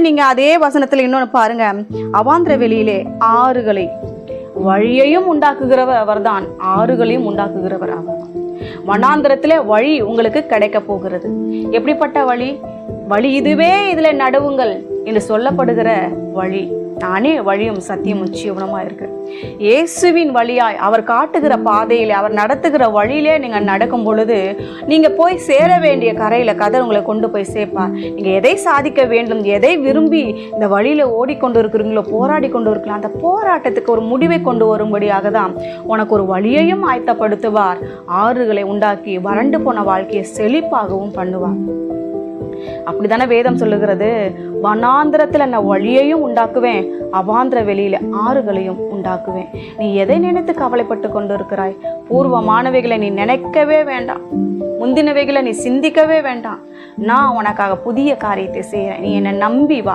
நீங்க அதே வசனத்துல இன்னொன்னு பாருங்க. அவாந்திர வெளியிலே ஆறுகளை வழியையும் உண்டாக்குகிறவர் அவர்தான். ஆறுகளையும் உண்டாக்குகிறவர் அவர்தான் வனாந்திரத்திலே வழி உங்களுக்கு கிடைக்க போகிறது. எப்படிப்பட்ட வழி? வழி இதுவே இதுல நடுவுங்கள் என்று சொல்லப்படுகிற வழி. நானே வழியும் சத்தியமும் ஜீவனமா இருக்கு. இயேசுவின் வழியாய் அவர் காட்டுகிற பாதையில் அவர் நடத்துகிற வழியிலே நீங்க நடக்கும் பொழுது நீங்க போய் சேர வேண்டிய கரையில கதர் உங்களை கொண்டு போய் சேர்ப்பார் நீங்க எதை சாதிக்க வேண்டும் எதை விரும்பி இந்த வழியில ஓடிக்கொண்டு இருக்கிறீங்களோ போராடி கொண்டு இருக்கலாம் அந்த போராட்டத்துக்கு ஒரு முடிவை கொண்டு வரும்படியாக தான் உனக்கு ஒரு வழியையும் ஆயத்தப்படுத்துவார். ஆறுகளை உண்டாக்கி வறண்டு போன வாழ்க்கையை செழிப்பாகவும் பண்ணுவார். அப்படித்தானே வேதம் சொல்லுகிறது? வனாந்திரத்துல நான் வழியையும் உண்டாக்குவேன் அவாந்திர வெளியில ஆறுகளையும் உண்டாக்குவேன். நீ எதை நினைத்து கவலைப்பட்டு கொண்டு இருக்கிறாய் பூர்வமானவைகளை நீ நினைக்கவே வேண்டாம். முந்தினவைகளை நீ சிந்திக்கவே வேண்டாம். நான் உனக்காக புதிய காரியத்தை செய்கிறேன். நீ என்னை நம்பி வா.